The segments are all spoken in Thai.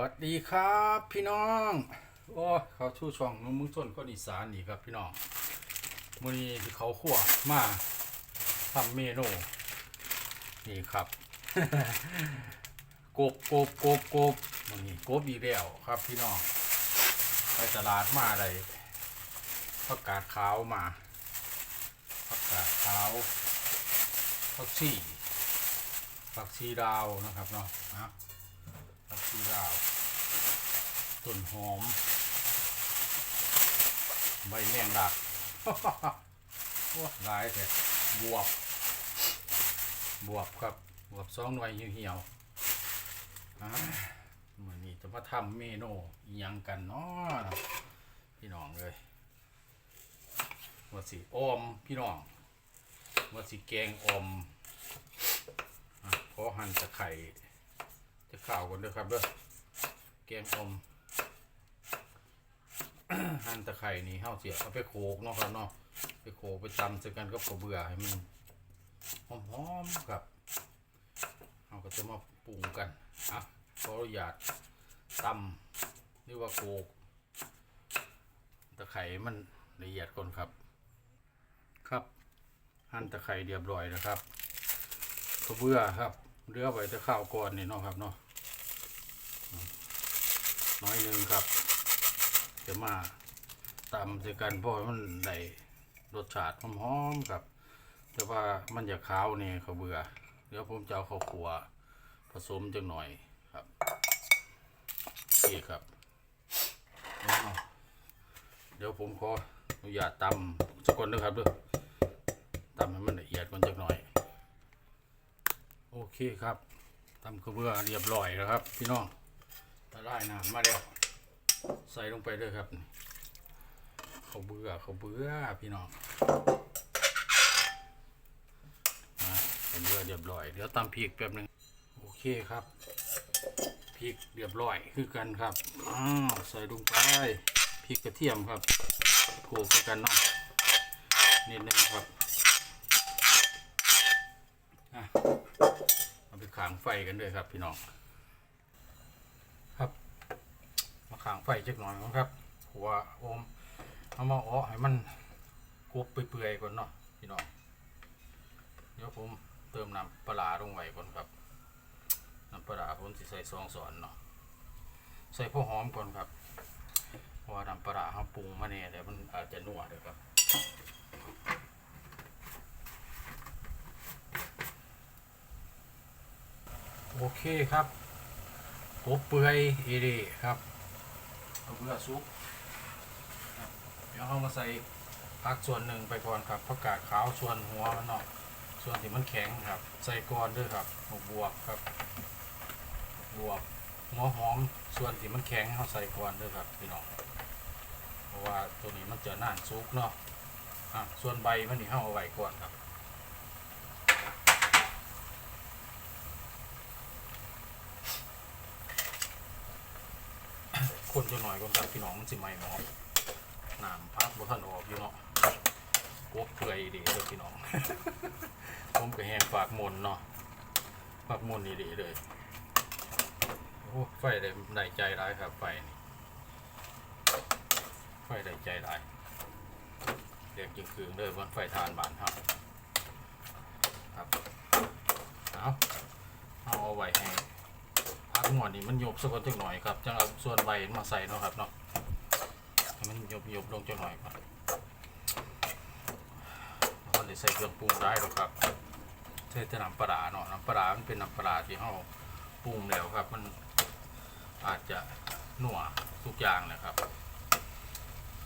วัสดีครับพี่น้อง โอ้ยเขาชูช่องนุ่มมึงชนคนอีสานนี่ครับพี่น้องมื้อนี้ที่เขาขั่วมาทำเมนูนี่ครับกบกบกบกบมื้อนี้กบอีกแล้วครับพี่น้องไปตลาดมาได้ผักกาดขาวมาผักกาดขาวผักชีผักชีดาวนะครับเนาะนะผักชีลาว ต้นหอม ใบแมงดักโอ้หลายแต่บวบบวบครับบวบสองหน่วยเหี่ยวๆมื่อนี้จะมาทำเมนูอิหยังกันเนาะพี่น้องเลยว่าสิอมพี่น้องว่าสิแกงอมอะขอหั่นตะไคร้จะข่าวกันด้วยครับเด้อแกงอม หั่นตะไคร่นี่เฮาเสียเอาไปโขกเนาะครับเนาะไปโขกไปตำใส่กันกับข้าวเบื่อให้มันหอมๆครับเฮาก็จะมาปรุงกันอะขออนุญาตตำหรือว่าโขกตะไคร่มันละเอียดก่อนครับ ครับหั่นตะไคร่เรียบร้อยนะครับข้าวเบื่อครับเรือไว้จะข้าวก่อนนี่เนาะครับเนาะน้อยหนึ่งครับ จะมาตำใส่กันเพราะมันได้รสชาติหอมๆครับ แต่ว่ามันจะขาวนี่เขาเบื่อเดี๋ยวผมจะเอาข้าวขัวผสมจังหน่อยครับนี่ครับ เดี๋ยวผมขออนุญาตตำสักคนนะครับด้วยตำให้มันละเอียดก่อนจักหน่อย โอเคครับทำกระเบื้อเรียบร้อยแล้วครับ พี่น้องตะไลน้ำมาแล้ว ใส่ลงไปเลยครับเขาเบื่อเขาเบื่อพี่น้องมาเขาวเบื่อเรียบร้อย เดี๋ยวตำพริกแป๊บหนึ่งโอเคครับพริกเรียบร้อยคือกันครับอ้าวใส่ลงไปพริกกระเทียมครับโขลกกันเนาะนิดนึงครับอะเอาไปขางไฟกันด้วยครับพี่น้อง ครับ มา ขางไฟจักหน่อยก่อนครับหัวโอมเอามาอ้อให้มันกรุบเปื่อยๆก่อนเนาะพี่น้องเดี๋ยวผมเติมน้ำปลาลงไว้ก่อนครับน้ำปลาผมสิใส่ซองสอนเนาะใส่พวกหอมก่อนครับเพราะว่าน้ำปลาเขาปรุงมาเนี่ยเดี๋ยวมันอาจจะนัวเด้วยครับโอเคครับกบเปื่อยเอเดีครับ เอาเพื่อซุปเดี๋ยวเรามาใส่ผักส่วนหนึ่งไปก่อนครับผักกาดขาวส่วนหัวมันเนาะส่วนที่มันแข็งครับ ใส่ก่อนด้วยครับหัวบวบครับ บวบหัวหอมส่วนที่มันแข็งเราใส่ก่อนด้วยครับพี่น้องเพราะว่าตัวนี้มันเจะน่านซุกเนาะอะส่วนใบมันนี่เราเอาไว้ก่อนครับ คนจะหน่อยก่อนครับพี่น้องมันสิไม่หมอน้ำพักบ่ทันออกอยู่เนาะกบเปื่อยดีเลยพี่น้อง ผมก็แหงฝากมนเนาะฝากมนต์นี่ดีเลยโอ้ไฟได้ได้ใจร้ายครับไฟนี่ไฟได้ใจร้ายเรียกจริงคืนเลยวันไฟทานบานครับครับเอาเอาเอาไว้ให้ หมอนนี่มันหยบสักนจักหน่อยครับจังเอาส่วนใบมาใส่เนาะครับเนาะให้มันหยบหยบลงจักหน่อยครับเราเลยใส่เครื่องปรุงได้หรอกครับใส่แต่น้ำปลาเนาะน้ำปลามันเป็นน้ำปลาที่เราปรุงแล้วครับ มันอาจจะหนัวทุกอย่างนะครับ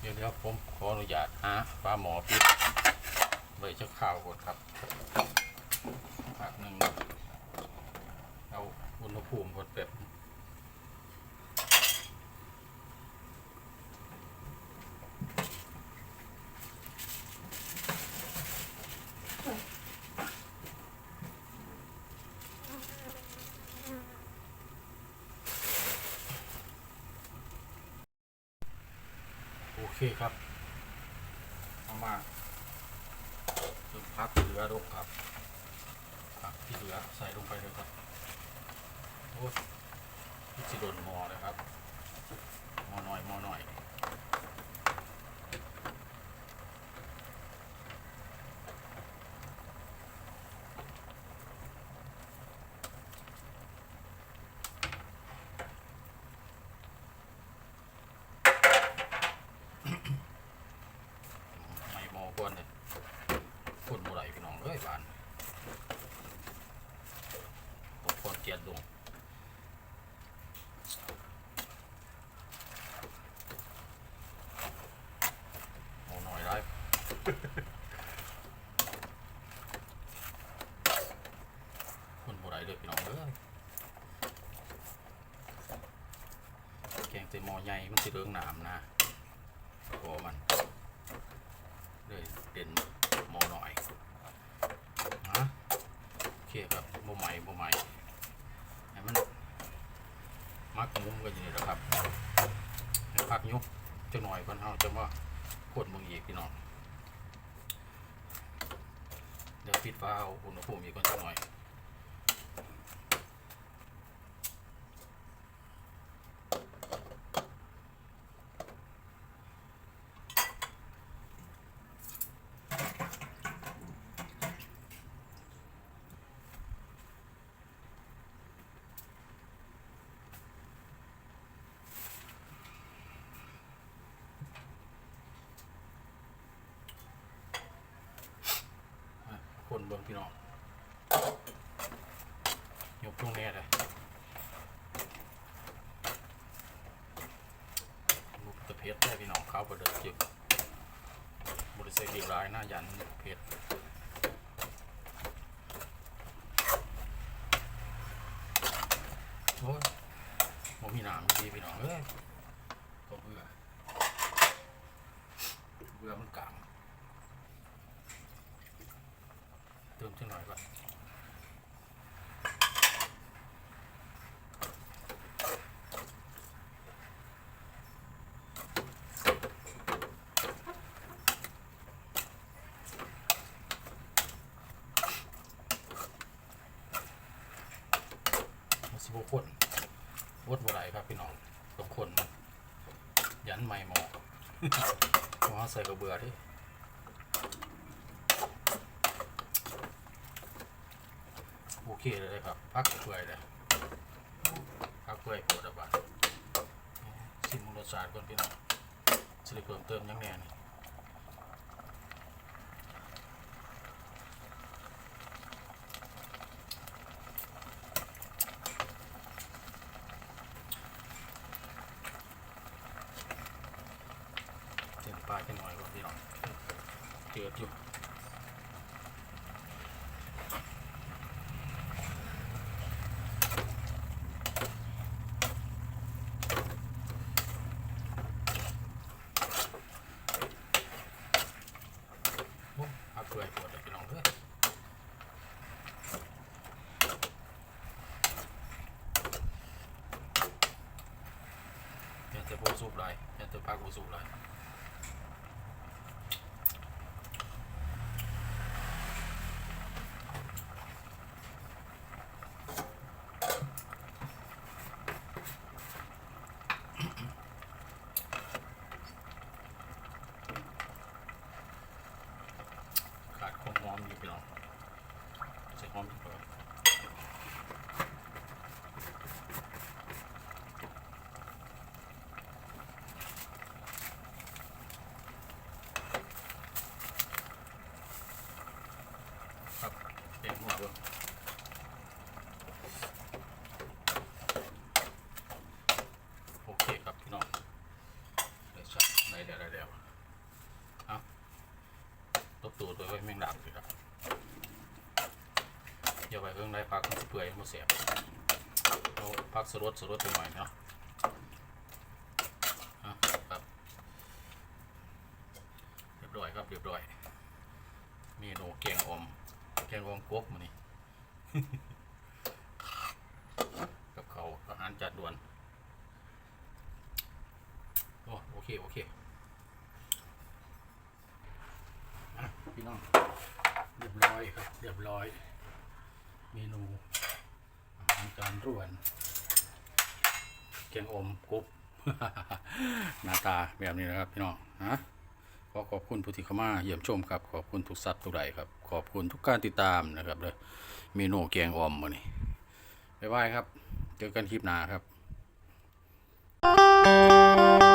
เดี๋ยวเดี๋ยวผมขออนุญาตหาปลาหมอปิดไว้จะข่าวก่อนครับพักหนึ่งเอา อุณหภูมิกดแบบโอเคครับเอามาเติมพักเหลือลงครับผักที่เหลือใส่ลงไปเลยครับ โอ้ยสิโดนมอเลยครับ มอหน่อยมอหน่อยไม่มอควรเลยคนบ่ไหลพี่น้องเอ้ยบ้านตกคนเกียดลง โอ้หน่อยได้ คนบ่ได้เลยพี่น้องเอ้ยแกงเต็มหม้ อใหญ่มันสิเรื่องหนามนะโอ้มันเลยเด่นหมอหน่อยฮะโอเคครับบ่ใหม่บ่ใหม่ให้มันมักมุมกันอยู่นี่แหละครับให้พักยุกจังหน่อยก่อนเฮาจะว่าขวดมึงอีกพี่น้องเดี๋ยวปิดฟ้าเอาอุณหภูมิอีกก่อนสักหน่อย พี่น้องยกลงแน่เลยลูกตะเพ็ดได้พี่น้องเข้าไปเดินจิบบริษัทเดียวร้ายหน้ายันเพชรโอ้ยผมมีหนามดีพี่น้องเอ้ยก็เบื่อเบื่อมันกลาง เติมสักหน่อยก่อนมันสิบคนวดบ่ไหลครับพี่น้องต้องคนมันยันไม่หมอเพราะใส่กระเบือดิ โอ เคเลยครับพักเปื่อยเลยพักเปื่อยปวดอะบาดชิมรสชาติก่อนพี่น้องสิริเพิ่มเติมยังแน่นี่เต็มปลายกันหน่อยก่อนพี่น้องเจือดอยู่ โอ้พักเปื่อยปวดเลยพี่น้องเอ้ย อย่าจะโบสูบไรอย่าจะพักโบสูบเลยดความหอมอยู่พี่น้องใส่หอมดีกว่าครับเด็กหัวเบิ่งโอเคครับพี่น้องเดี๋ยวชัดในเดี๋ยวเดี๋ยวเอาตบตัวตัวไว้แมงดาบสิครับอย่าไปเพิ่งได้พักเปื่อยมันเสียบเอาพักสรดสรดไปหน่อยเนาะเอาครับเรียบร้อยครับเรียบร้อยเมนูแกงอม แกงอมกบมานี่กับเขาอาหารจัดด่วนโอ้โอเค โอเคพี่น้อง เรียบร้อยครับ เรียบร้อย เมนูอาหารจานร่วนแกงอมกรุบหน้าตาแบบนี้นะครับพี่น้องฮะขอขอบคุณผู้ที่เข้ามาเยี่ยมชมครับ ขอบคุณทุกสัตว์ทุกใดครับ ขอบคุณทุกการติดตามนะครับเลยเมนูแกงอมมานนี้บ๊ายบายครับ เจอกันคลิปหน้าครับ